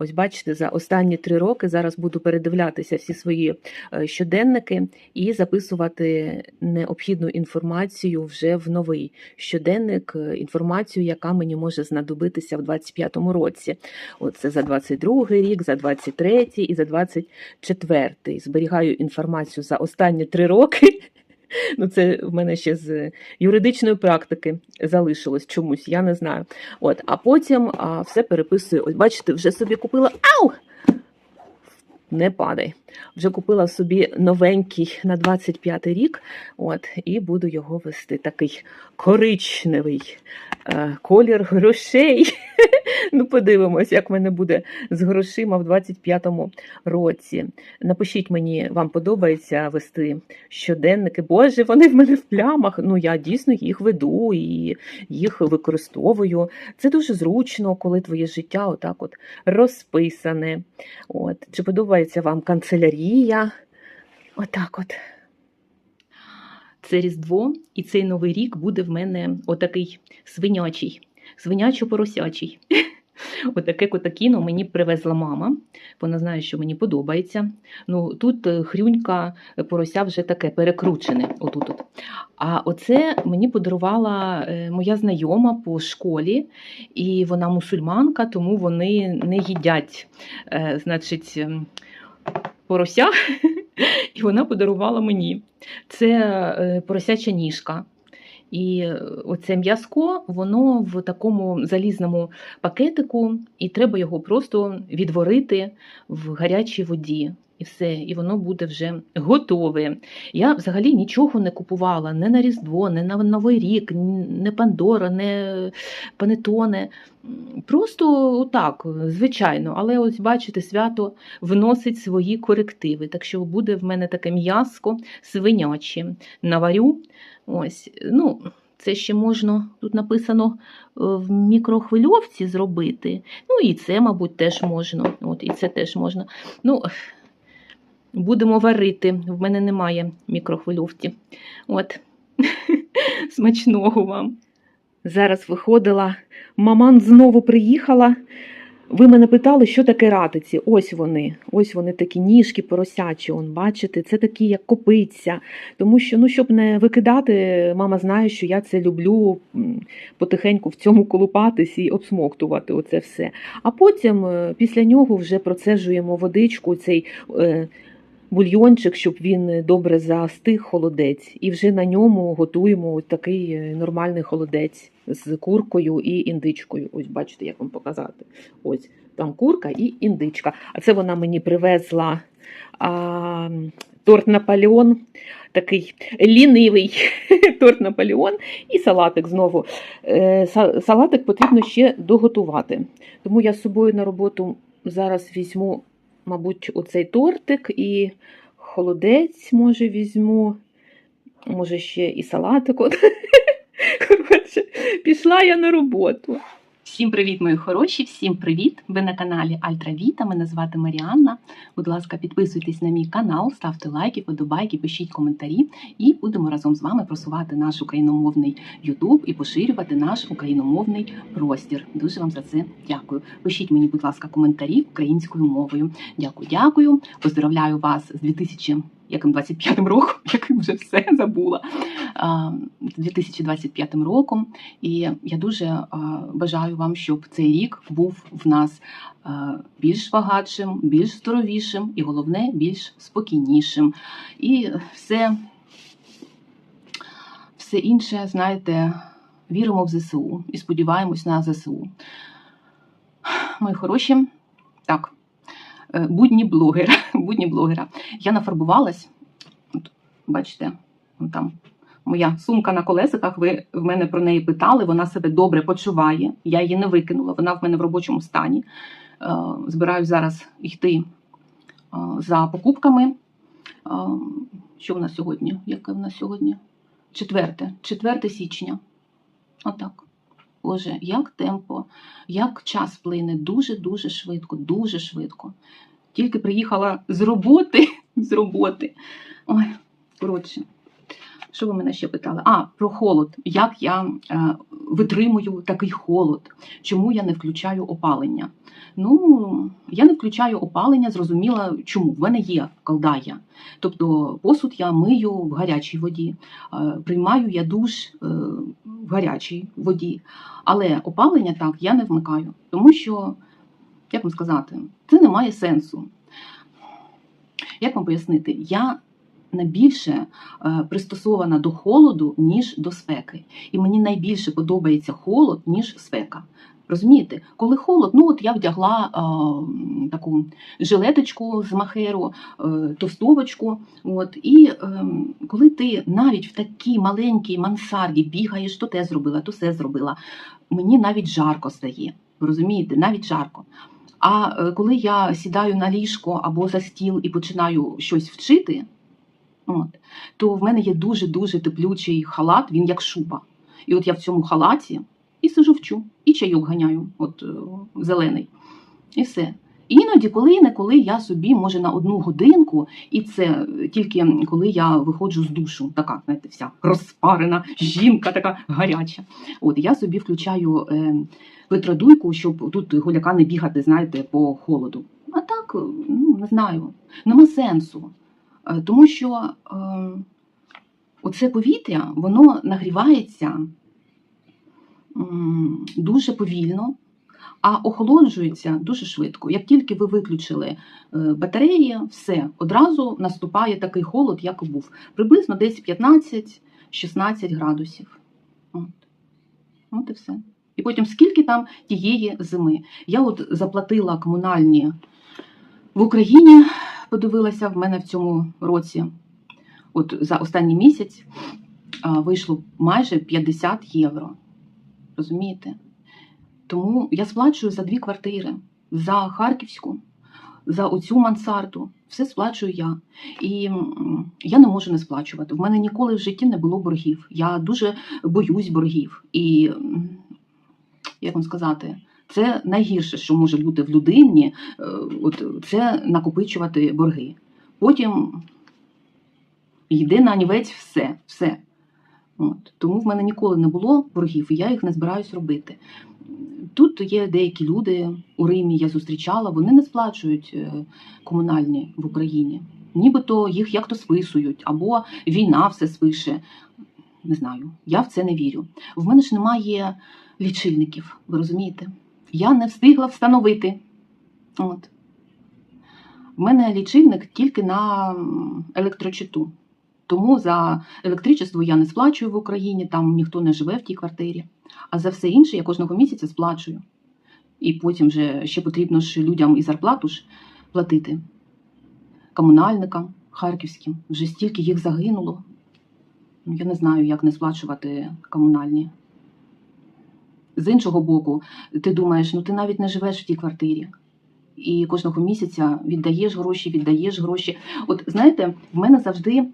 Ось бачите, за останні три роки зараз буду передивлятися всі свої е, щоденники і записувати необхідну інформацію вже в новий щоденник, е, інформацію, яка мені може знадобитися в 25-му році. Оце за 22-й рік, за 23-й і за 24-й. Зберігаю інформацію за останні три роки. Ну, це в мене ще з юридичної практики залишилось чомусь, я не знаю. От, а потім а, все переписую. Ось бачите, вже собі купила. Ау! Не падай. Вже купила собі новенький на 25-й рік, от, і буду його вести. Такий коричневий е, колір грошей. ну, подивимось, як в мене буде з грошима в 25-му році. Напишіть мені, вам подобається вести щоденники. Боже, вони в мене в плямах. Ну, я дійсно їх веду і їх використовую. Це дуже зручно, коли твоє життя отак от розписане. От. Чи подобається вам канцелярія? Отак от. Це Різдво, і цей новий рік буде в мене отакий свинячий, свинячо-поросячий. Отаке котакіно мені привезла мама. Вона знає, що мені подобається. Ну, тут е, хрюнька порося вже таке перекручене. Отут -от. А оце мені подарувала е, моя знайома по школі, і вона мусульманка, тому вони не їдять, е, значить, порося. І вона подарувала мені. Це е, поросяча ніжка. І е, оце м'язко, воно в такому залізному пакетику, і треба його просто відварити в гарячій воді. І все, і воно буде вже готове. Я взагалі нічого не купувала не на Різдво, не на Новий рік, не Пандора, не Панетоне. Просто отак, звичайно. Але ось бачите, свято вносить свої корективи. Так що буде в мене таке м'яско свиняче. Наварю. Ось, ну, це ще можна, тут написано е, в мікрохвильовці зробити. Ну, і це, мабуть, теж можна. От, і це теж можна. Ну, будемо варити. В мене немає мікрохвильовці. От. Смачного вам. Зараз виходила, маман знову приїхала. Ви мене питали, що таке ратиці. Ось вони, ось вони такі ніжки поросячі. Он, бачите, це такі, як копиця. Тому що, ну, щоб не викидати, мама знає, що я це люблю потихеньку в цьому колупатись і обсмоктувати оце все. А потім е, після нього вже процежуємо водичку, цей е, бульйончик, щоб він добре застиг холодець. І вже на ньому готуємо такий е, нормальний холодець з куркою і індичкою. Ось бачите, як вам показати. Ось там курка і індичка. А це вона мені привезла а, торт Наполеон, такий лінивий торт Наполеон і салатик знову. Е, Салатик потрібно ще доготувати. Тому я з собою на роботу зараз візьму, мабуть, оцей тортик і холодець, може, візьму. Може, ще і салатик. Пішла я на роботу. Всім привіт, мої хороші! Всім привіт! Ви на каналі Альтравіта. Мене звати Маріанна. Будь ласка, підписуйтесь на мій канал, ставте лайки, подобайки, пишіть коментарі, і будемо разом з вами просувати наш україномовний Ютуб і поширювати наш україномовний простір. Дуже вам за це дякую. Пишіть мені, будь ласка, коментарі українською мовою. Дякую, дякую. Поздравляю вас з 2000 яким 25 роком, яким вже все забула. з 2025 роком. І я дуже бажаю вам, щоб цей рік був в нас більш багатшим, більш здоровішим і головне, більш спокійнішим. І все, все інше, знаєте, віримо в ЗСУ і сподіваємось на ЗСУ. Мої хороші, так. е, Будні блогера, будні блогера. Я нафарбувалась. От, бачите, там моя сумка на колесиках. Ви в мене про неї питали. Вона себе добре почуває. Я її не викинула. Вона в мене в робочому стані. Е, Збираюсь зараз йти е, за покупками. Е, Що в нас сьогодні? Яке в нас сьогодні? Четверте, 4 січня. Отак. Боже, як темпо, як час плине дуже-дуже швидко, дуже швидко. Тільки приїхала з роботи, з роботи. Ой, коротше, Що ви мене ще питали? А, про холод. Як я е, витримую такий холод? Чому я не включаю опалення? Ну, я не включаю опалення, зрозуміла, чому. В мене є колдая. Тобто посуд я мию в гарячій воді, е, приймаю я душ е, в гарячій воді. Але опалення так я не вмикаю, тому що, як вам сказати, це не має сенсу. Як вам пояснити? Я найбільше е, пристосована до холоду, ніж до спеки. І мені найбільше подобається холод, ніж спека. Розумієте, коли холод, ну от я вдягла е, таку жилеточку з махеру, е, товстовочку. От, і е, коли ти навіть в такій маленькій мансарді бігаєш, то те зробила, то все зробила, мені навіть жарко стає. Розумієте, навіть жарко. А е, коли я сідаю на ліжко або за стіл і починаю щось вчити, от, то в мене є дуже-дуже теплючий халат, він як шуба. І от я в цьому халаті і сижу вчу, і чайок ганяю, от е, зелений. І все. Іноді, коли-неколи я собі, може, на одну годинку, і це тільки коли я виходжу з душу, така, знаєте, вся розпарена жінка, така гаряча. От я собі включаю е, витрадуйку, щоб тут голяка не бігати, знаєте, по холоду. А так, е, ну не знаю, нема сенсу. Е, Тому що е, оце повітря, воно нагрівається дуже повільно, а охолоджується дуже швидко. Як тільки ви виключили е, батареї, все, одразу наступає такий холод, як був. Приблизно десь 15-16 градусів. От. От і все. І потім скільки там тієї зими. Я от заплатила комунальні в Україні, подивилася в мене в цьому році, от за останній місяць вийшло майже 50 євро. Розумієте? Тому я сплачую за дві квартири: за Харківську, за оцю мансарду. Все сплачую я. І я не можу не сплачувати. В мене ніколи в житті не було боргів. Я дуже боюсь боргів. І як вам сказати, це найгірше, що може бути в людині, е, от це накопичувати борги. Потім йде на нівець все. все. От. Тому в мене ніколи не було боргів, і я їх не збираюсь робити. Тут є деякі люди у Римі, я зустрічала, вони не сплачують е, комунальні в Україні. Нібито їх як-то списують, або війна все спише. Не знаю, я в це не вірю. В мене ж немає лічильників, ви розумієте? Я не встигла встановити. От. В мене лічильник тільки на електрочиту. Тому за електричество я не сплачую в Україні, там ніхто не живе в тій квартирі. А за все інше я кожного місяця сплачую. І потім же ще потрібно ж людям і зарплату ж платити. Комунальникам харківським. Вже стільки їх загинуло. Ну, Я не знаю, як не сплачувати комунальні. З іншого боку, ти думаєш, ну ти навіть не живеш в тій квартирі. І кожного місяця віддаєш гроші, віддаєш гроші. От знаєте, в мене завжди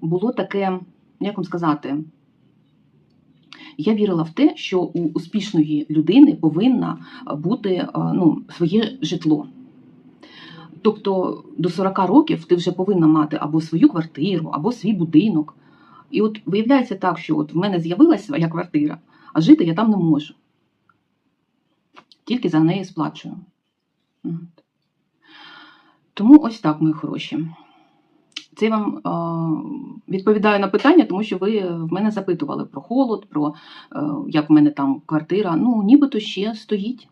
було таке, як вам сказати, я вірила в те, що у успішної людини повинна бути е, ну, своє житло. Тобто до 40 років ти вже повинна мати або свою квартиру, або свій будинок. І от виявляється так, що от в мене з'явилася своя квартира, а жити я там не можу. Тільки за неї сплачую. Тому ось так, мої хороші. Це я вам е, відповідаю на питання, тому що ви в мене запитували про холод, про е, як в мене там квартира. Ну, нібито ще стоїть.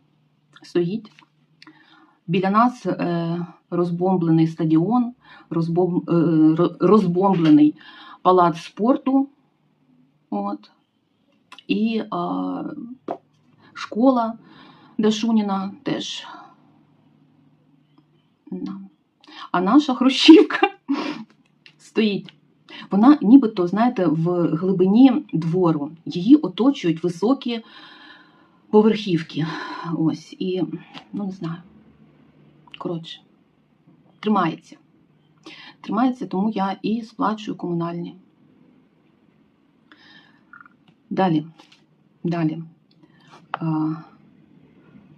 стоїть. Біля нас е, розбомблений стадіон, розбом, е, розбомблений палац спорту. От. І е, школа Дашуніна теж. А наша Хрущівка стоїть. Вона нібито, знаєте, в глибині двору. Її оточують високі поверхівки. Ось. І, ну не знаю. Коротше, тримається. Тримається, тому я і сплачую комунальні. Далі. Далі.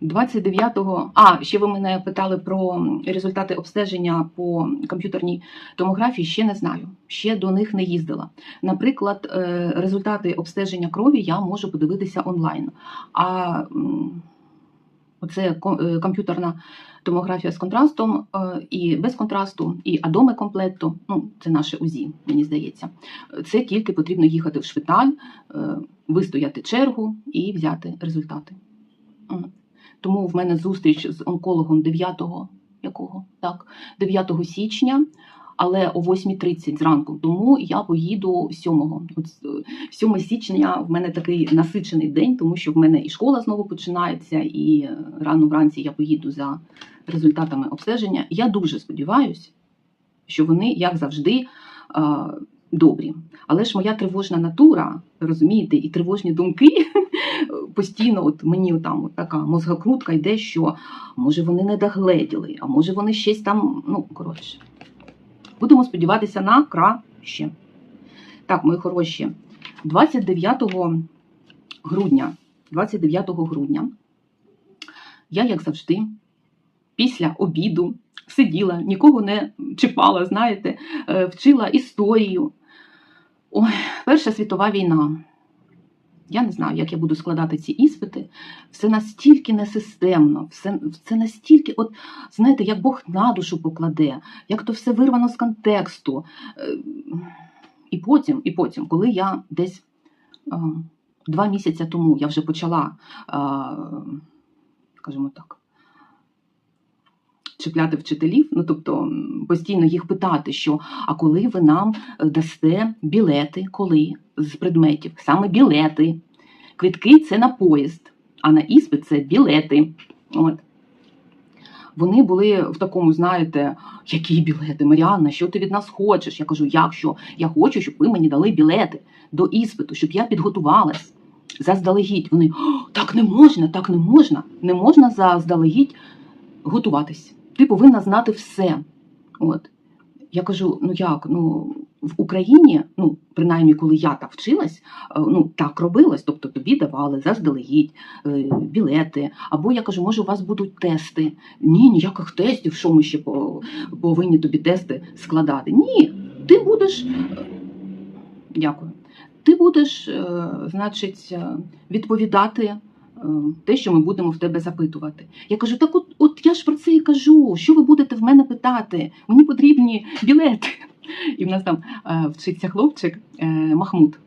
А, 29-го. А, ще ви мене питали про результати обстеження по комп'ютерній томографії. Ще не знаю. Ще до них не їздила. Наприклад, е, результати обстеження крові я можу подивитися онлайн. А ко- е, комп'ютерна томографія з контрастом е, і без контрасту, і адоме комплекту. Ну, це наше УЗІ, мені здається. Це тільки потрібно їхати в шпиталь, вистояти чергу і взяти результати. Тому в мене зустріч з онкологом 9, якого? Так, 9 січня, але о 8.30 зранку. Тому я поїду 7. От, е, 7 січня в мене такий насичений день, тому що в мене і школа знову починається, і е, рано вранці я поїду за результатами обстеження. Я дуже сподіваюся, що вони, як завжди, е, добрі. Але ж моя тривожна натура, розумієте, і тривожні думки постійно, от мені там от така мозгокрутка йде, що може вони не догледіли, а може вони щось там, ну коротше. Будемо сподіватися на краще. Так, мої хороші, 29 грудня, 29 грудня, я, як завжди, після обіду сиділа, нікого не чіпала, знаєте, е, вчила історію. Ой, Перша світова війна. Я не знаю, як я буду складати ці іспити. Все настільки несистемно, все, це настільки, от знаєте, як Бог на душу покладе, як то все вирвано з контексту. Е, І потім, і потім, коли я десь е, два місяці тому я вже почала, е, скажімо так, чіпляти вчителів, ну тобто постійно їх питати, що а коли ви нам е, дасте білети, коли з предметів, саме білети. Квитки це на поїзд, а на іспит це білети. От. Вони були в такому, знаєте, які білети, Маріанна, що ти від нас хочеш? Я кажу, як що? Я хочу, щоб ви мені дали білети до іспиту, щоб я підготувалась заздалегідь. Вони так не можна, так не можна. Не можна заздалегідь готуватись. Ти повинна знати все. От. Я кажу: ну як? Ну в Україні, ну принаймні, коли я так вчилась, е, ну так робилось. Тобто тобі давали заздалегідь е, білети. Або я кажу, може, у вас будуть тести. Ні, ніяких тестів, що ми ще повинні тобі тести складати. Ні, ти будеш. е, Дякую. Ти будеш, значить, відповідати те, що ми будемо в тебе запитувати. Я кажу, так от, от я ж про це і кажу. Що ви будете в мене питати? Мені потрібні білети. І в нас там е, вчиться хлопчик е, Махмуд.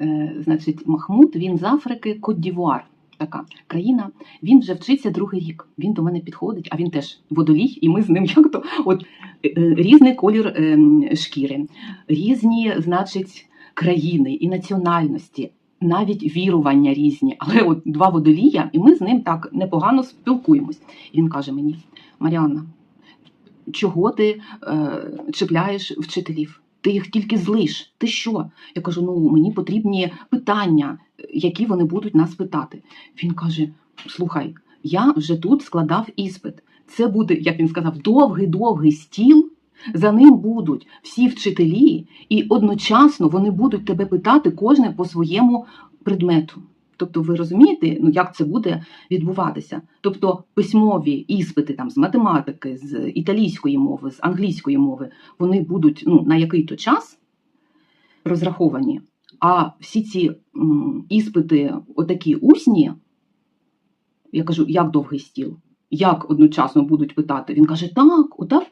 Е, значить, Махмуд, він з Африки, Кот-Дівуар, така країна. Він вже вчиться другий рік. Він до мене підходить, а він теж водолій, і ми з ним як то от е, е, різний колір е, шкіри, різні, значить, країни і національності. Навіть вірування різні, але от два водолія, і ми з ним так непогано спілкуємось. І він каже мені: Маріанна, чого ти е, чіпляєш вчителів? Ти їх тільки злиш. Ти що? Я кажу: ну мені потрібні питання, які вони будуть нас питати. Він каже: Слухай, я вже тут складав іспит. Це буде, як він сказав, довгий-довгий стіл. За ним будуть всі вчителі, і одночасно вони будуть тебе питати кожне по своєму предмету. Тобто, ви розумієте, ну як це буде відбуватися? Тобто письмові іспити там з математики, з італійської мови, з англійської мови, вони будуть ну, на який-то час розраховані. А всі ці іспити, отакі усні, я кажу, як довгий стіл? Як одночасно будуть питати? Він каже, так, отак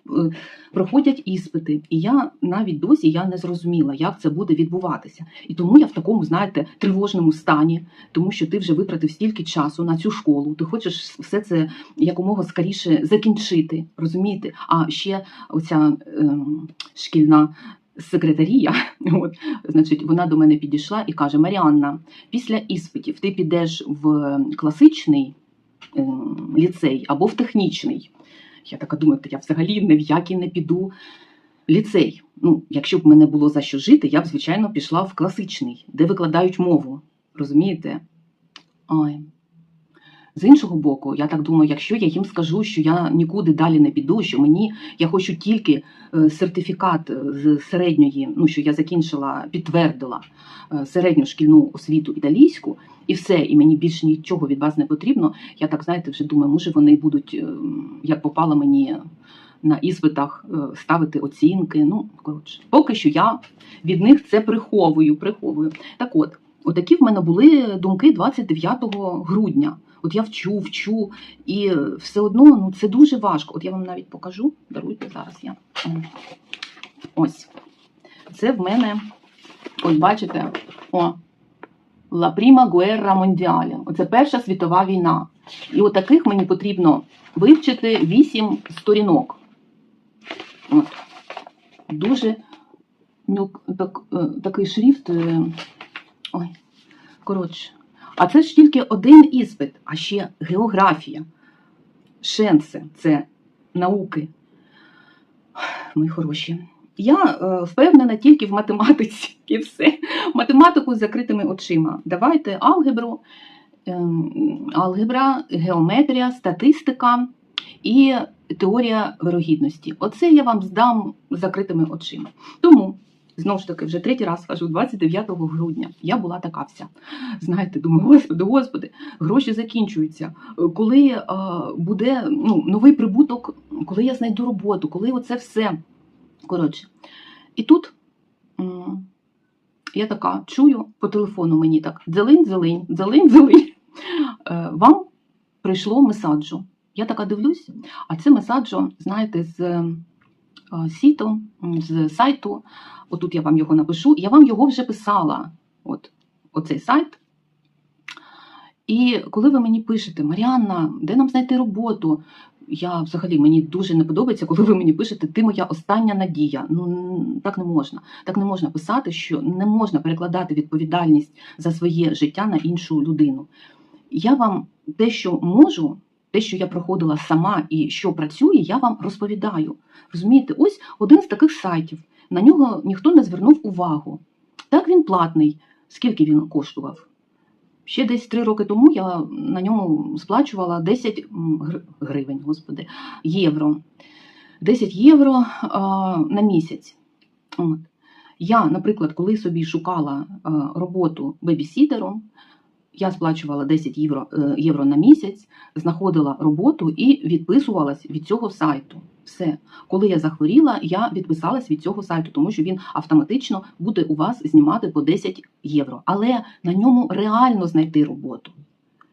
проходять іспити. І я навіть досі я не зрозуміла, як це буде відбуватися. І тому я в такому, знаєте, тривожному стані, тому що ти вже витратив стільки часу на цю школу. Ти хочеш все це якомога скоріше закінчити, розумієте? А ще оця ем, шкільна секретарія, от, значить, вона до мене підійшла і каже: Маріанна, після іспитів ти підеш в класичний ем, ліцей або в технічний. Я така думаю, то я взагалі не в який не піду ліцей. Ну, якщо б мене було за що жити, я б, звичайно, пішла в класичний, де викладають мову. Розумієте? Ой. З іншого боку, я так думаю, якщо я їм скажу, що я нікуди далі не піду, що мені я хочу тільки е, сертифікат з середньої, ну що я закінчила, підтвердила е, середню шкільну освіту італійську, і все, і мені більше нічого від вас не потрібно. Я так знаєте, вже думаю, може вони будуть, е, як попало мені на іспитах, е, ставити оцінки. Ну коротше, поки що я від них це приховую. приховую. Так от, отакі в мене були думки 29 грудня. От я вчу, вчу, і все одно ну, це дуже важко. От я вам навіть покажу. Даруйте зараз я. Ось. Це в мене, ось бачите, о, La Prima Guerra Mondiale. Оце Перша світова війна. І от таких мені потрібно вивчити 8 сторінок. От. Дуже мілк, так, е, такий шрифт. Ой, коротше. А це ж тільки один іспит, а ще географія. Шенси це науки. Мої хороші. Я е, впевнена тільки в математиці і все. Математику з закритими очима. Давайте алгебру, ем, алгебра, геометрія, статистика і теорія вирогідності. Оце я вам здам з закритими очима. Тому, знову ж таки, вже третій раз кажу, 29 грудня я була така вся. Знаєте, думаю, господи, господи, гроші закінчуються. Коли е, буде ну, новий прибуток, коли я знайду роботу, коли оце все. Коротше. І тут я така чую по телефону мені так: дзелень, дзелень, дзелень, дзелень. Е, Вам прийшло месаджу. Я така дивлюсь, а це месаджо, знаєте, з сіту, з сайту. Отут я вам його напишу. Я вам його вже писала. От, оцей сайт. І коли ви мені пишете, Маріанна, де нам знайти роботу? Я взагалі мені дуже не подобається, коли ви мені пишете, ти моя остання надія. Ну так не можна. Так не можна писати, що не можна перекладати відповідальність за своє життя на іншу людину. Я вам те, що можу, те, що я проходила сама і що працює, я вам розповідаю. Розумієте, ось один з таких сайтів. На нього ніхто не звернув увагу. Так він платний. Скільки він коштував? Ще десь три роки тому я на ньому сплачувала 10 гривень, господи, євро. 10 євро а, на місяць. От. Я, наприклад, коли собі шукала роботу бебісітером, я сплачувала 10 євро, е, євро на місяць, знаходила роботу і відписувалась від цього сайту. Все. Коли я захворіла, я відписалась від цього сайту, тому що він автоматично буде у вас знімати по 10 євро. Але на ньому реально знайти роботу.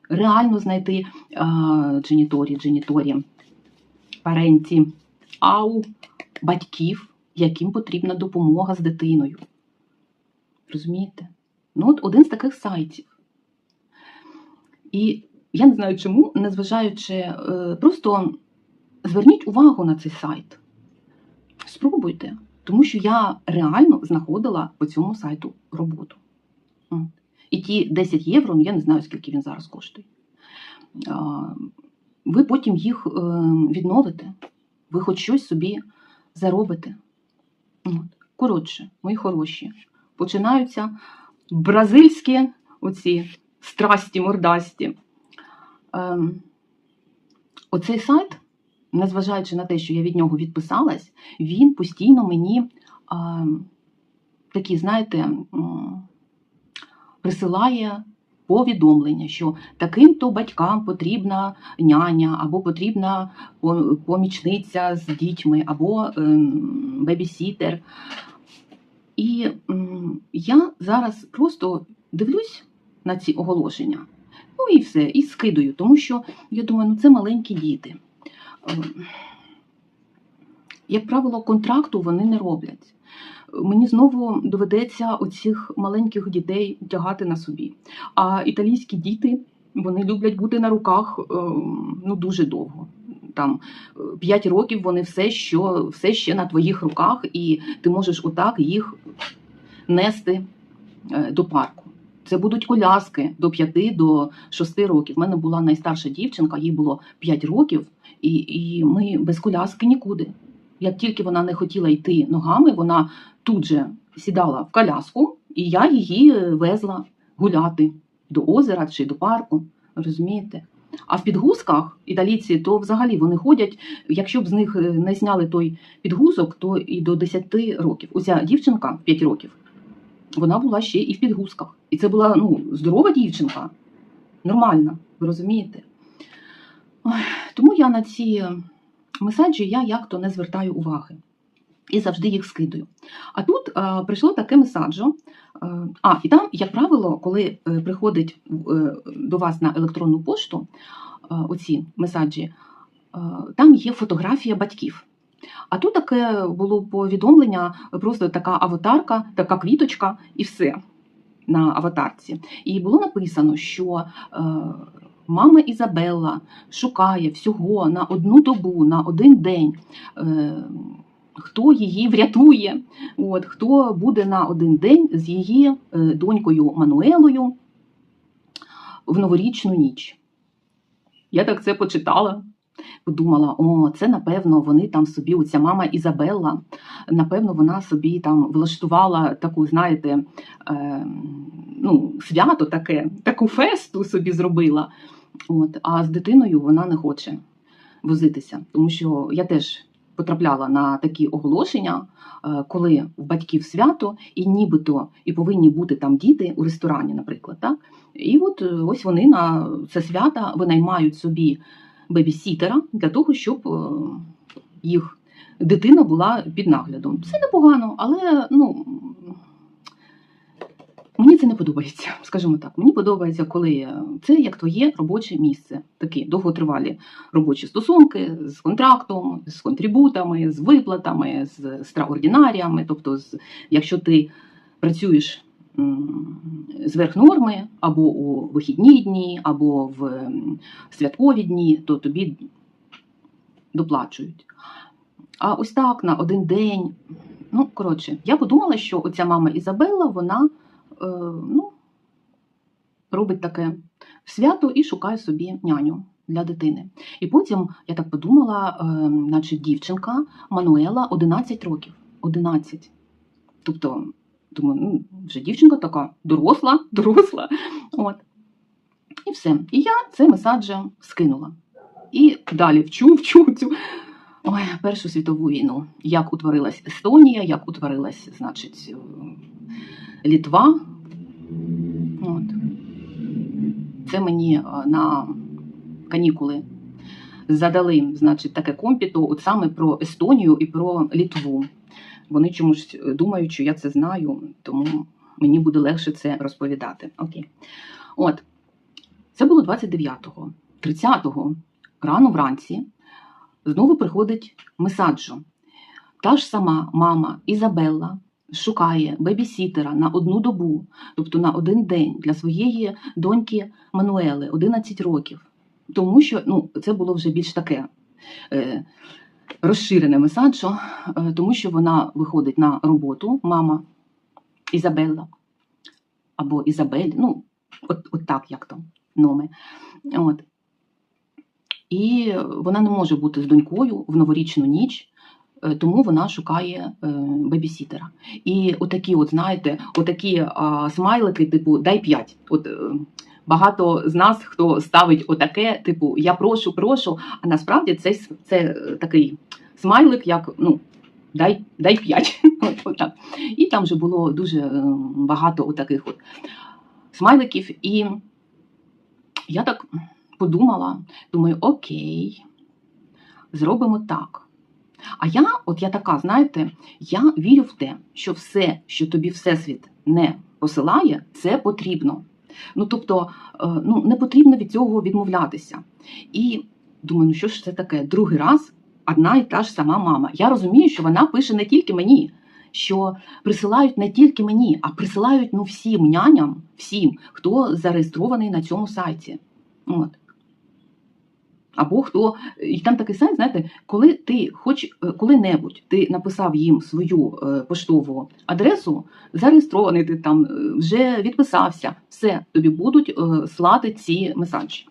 Реально знайти а, дженіторі, дженіторі, паренті, ау, батьків, яким потрібна допомога з дитиною. Розумієте? Ну, от один з таких сайтів. І я не знаю чому, незважаючи, е, просто зверніть увагу на цей сайт. Спробуйте, тому що я реально знаходила по цьому сайту роботу. І ті 10 євро, ну я не знаю, скільки він зараз коштує. Ви потім їх е, відновите, ви хоч щось собі заробите. Коротше, мої хороші, починаються бразильські оці страсті мордасті. Ем, оцей сайт, незважаючи на те, що я від нього відписалась, він постійно мені ем, такі, знаєте, присилає повідомлення, що таким-то батькам потрібна няня, або потрібна помічниця з дітьми, або ем, бебісітер. І я зараз просто дивлюсь на ці оголошення. Ну і все, і скидаю, тому що я думаю, ну це маленькі діти. Ем, Як правило, контракту вони не роблять. Мені знову доведеться оцих маленьких дітей тягати на собі. А італійські діти вони люблять бути на руках ем, ну, дуже довго. Там 5 років вони все, що, все ще на твоїх руках, і ти можеш отак їх нести е, до парку. Це будуть коляски до 5 до 6 років. У мене була найстарша дівчинка, їй було 5 років, і, і ми без коляски нікуди. Як тільки вона не хотіла йти ногами, вона тут же сідала в коляску, і я її е, везла гуляти до озера чи до парку. Розумієте? А в підгузках італійці, то взагалі вони ходять, якщо б з них е, не зняли той підгузок, то і до 10 років. Оця дівчинка 5 років, вона була ще і в підгузках. І це була ну, здорова дівчинка, нормальна, ви розумієте? Тому я на ці меседжі я як-то не звертаю уваги і завжди їх скидаю. А тут е, прийшло таке месаджо. Е, а, і там, як правило, коли е, приходить до вас на електронну пошту оці месаджі, там є фотографія батьків. А тут таке було повідомлення, просто така аватарка, така квіточка і все на аватарці. І було написано, що е, мама Ізабелла шукає всього на одну добу, на один день. Е, Хто її врятує, от, хто буде на один день з її е, донькою Мануелою в новорічну ніч. Я так це почитала, подумала: о, це напевно вони там собі, оця мама Ізабелла, напевно, вона собі там влаштувала таку, знаєте, е, ну, свято таке, таку фесту собі зробила. От, а з дитиною вона не хоче возитися, тому що я теж потрапляла на такі оголошення, е, коли в батьків свято, і нібито і повинні бути там діти у ресторані, наприклад. Так? І от е, ось вони на це свято винаймають собі бебісітера для того, щоб е, їх дитина була під наглядом. Це непогано, але ну. Мені це не подобається, скажімо так. Мені подобається, коли це як твоє робоче місце. Такі довготривалі робочі стосунки з контрактом, з контрибутами, з виплатами, з екстраординаріями. Тобто, якщо ти працюєш зверх норми або у вихідні дні, або в святкові дні, то тобі доплачують. А ось так на один день. Ну, коротше, я подумала, що оця мама Ізабелла, вона е, ну, робить таке свято і шукає собі няню для дитини. І потім я так подумала, е, наче дівчинка Мануела 11 років. 11. Тобто, думаю, ну, вже дівчинка така доросла, доросла. От. І все. І я це месаджа скинула. І далі вчу, вчу, вчу. Ой, Першу світову війну. Як утворилась Естонія, як утворилась, значить, е, Літва. От. Це мені е, на канікули задали, значить, таке компіто от саме про Естонію і про Літву. Вони чомусь думають, що я це знаю, тому мені буде легше це розповідати. Окей. От. Це було 29-го. 30-го рано вранці знову приходить месаджо. Та ж сама мама Ізабелла шукає бебісітера на одну добу, тобто на один день для своєї доньки Мануели, 11 років. Тому що ну, це було вже більш таке е, розширене месаджо, тому що вона виходить на роботу, мама Ізабелла або Ізабель, ну, от, от так як там номи. От. І вона не може бути з донькою в новорічну ніч, е, тому вона шукає е, бебісітера. І отакі, от знаєте, отакі а, смайлики, типу дай п'ять. От е, багато з нас, хто ставить отаке, типу Я прошу, прошу. А насправді це, це е, такий смайлик, як ну. Дай дай п'ять. І там вже було дуже е, багато отаких от смайликів. І я так подумала, думаю, окей, зробимо так. А я, от я така, знаєте, я вірю в те, що все, що тобі Всесвіт не посилає, це потрібно. Ну, тобто, е, ну, не потрібно від цього відмовлятися. І думаю, ну що ж це таке? Другий раз одна і та ж сама мама. Я розумію, що вона пише не тільки мені, що присилають не тільки мені, а присилають ну, всім няням, всім, хто зареєстрований на цьому сайті. От. Або хто. І там такий сайт, знаєте, коли ти хоч е, коли-небудь ти написав їм свою е, поштову адресу, зареєстрований ти там, е, вже відписався, все, тобі будуть е, слати ці месаджі.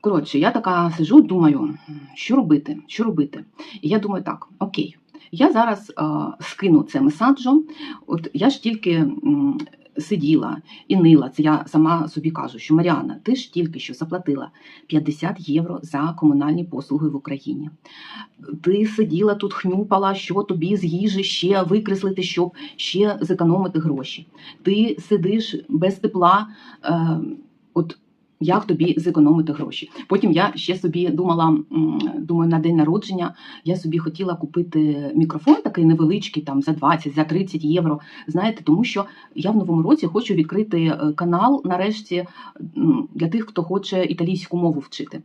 Коротше, я така сижу, думаю, що робити? Що робити? І я думаю, так, окей, я зараз е, скину це месаджо. От я ж тільки сиділа і нила. Це я сама собі кажу, що Маріана, ти ж тільки що заплатила 50 євро за комунальні послуги в Україні. Ти сиділа тут, хнюпала, що тобі з їжі ще викреслити, щоб ще зекономити гроші. Ти сидиш без тепла. Е, от як тобі зекономити гроші? Потім я ще собі думала, думаю, на день народження я собі хотіла купити мікрофон такий невеличкий, там за 20, за 30 євро. Знаєте, тому що я в новому році хочу відкрити е, канал нарешті для тих, хто хоче італійську мову вчити.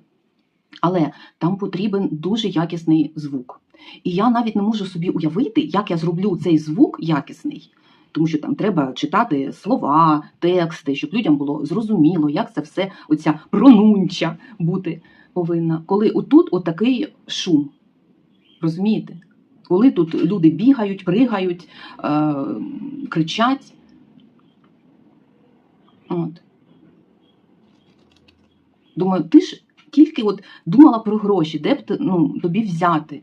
Але там потрібен дуже якісний звук. І я навіть не можу собі уявити, як я зроблю цей звук якісний. Тому що там треба читати слова, тексти, щоб людям було зрозуміло, як це все, оця пронунча бути повинна. Коли отут отакий шум. Розумієте? Коли тут люди бігають, пригають, е- кричать. От. Думаю, ти ж тільки от думала про гроші, де б ну, тобі взяти.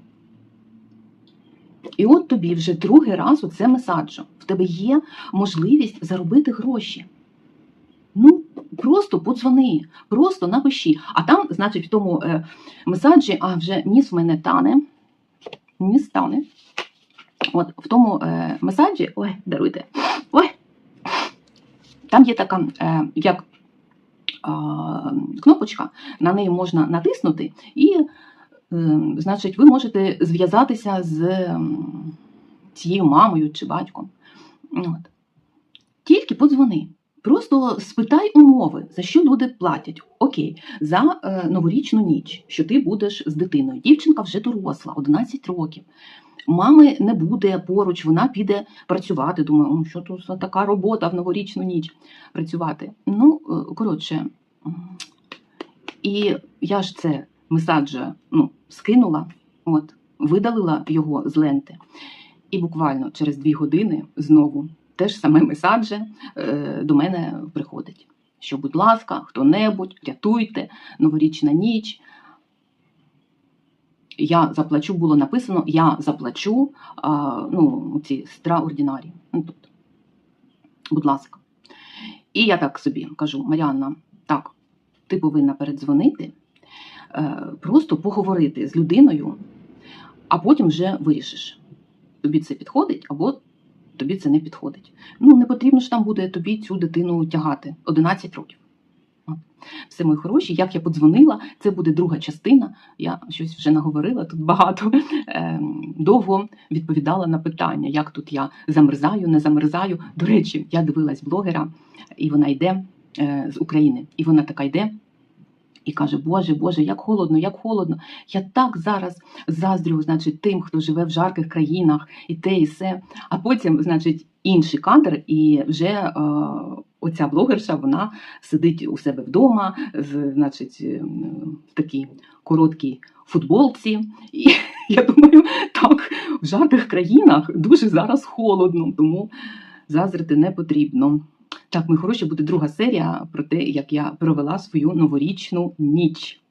І от тобі вже другий раз оце месаджо. В тебе є можливість заробити гроші. Ну, просто подзвони, просто напиши. А там, значить, в тому е, месаджі, а вже ніс в мене тане. Ніс тане. От в тому е, месаджі, ой, даруйте, ой, там є така, е, як е, кнопочка, на неї можна натиснути, і, значить, ви можете зв'язатися з цією мамою чи батьком. От. Тільки подзвони. Просто спитай умови, за що люди платять. Окей, за е, новорічну ніч, що ти будеш з дитиною. Дівчинка вже доросла, 11 років. Мами не буде поруч, вона піде працювати. Думаю, що тут за така робота в новорічну ніч працювати. Ну, е, коротше, і я ж це месаджа ну, скинула, от, видалила його з ленти. І буквально через дві години знову те ж саме месадже е, до мене приходить. Що, будь ласка, хто-небудь, рятуйте, новорічна ніч. Я заплачу, було написано, я заплачу а, ну, ці страординарі. Ну, тобто, будь ласка. І я так собі кажу, Маріанна, так, ти повинна передзвонити, просто поговорити з людиною, а потім вже вирішиш, тобі це підходить або тобі це не підходить. Ну, не потрібно ж там буде тобі цю дитину тягати 11 років. Все мої хороші, як я подзвонила, це буде друга частина. Я щось вже наговорила тут багато. Ем, довго відповідала на питання, як тут я замерзаю, не замерзаю. До речі, я дивилась блогера, і вона йде е, з України. І вона така йде і каже: Боже, Боже, як холодно, як холодно. Я так зараз заздрю, значить, тим, хто живе в жарких країнах, і те, і все. А потім, значить, інший кадр, і вже е, оця блогерша вона сидить у себе вдома, з, значить, е, в такій короткій футболці. І я думаю, так, в жарких країнах дуже зараз холодно, тому заздрити не потрібно. Так, мої хороші, буде друга серія про те, як я провела свою новорічну ніч.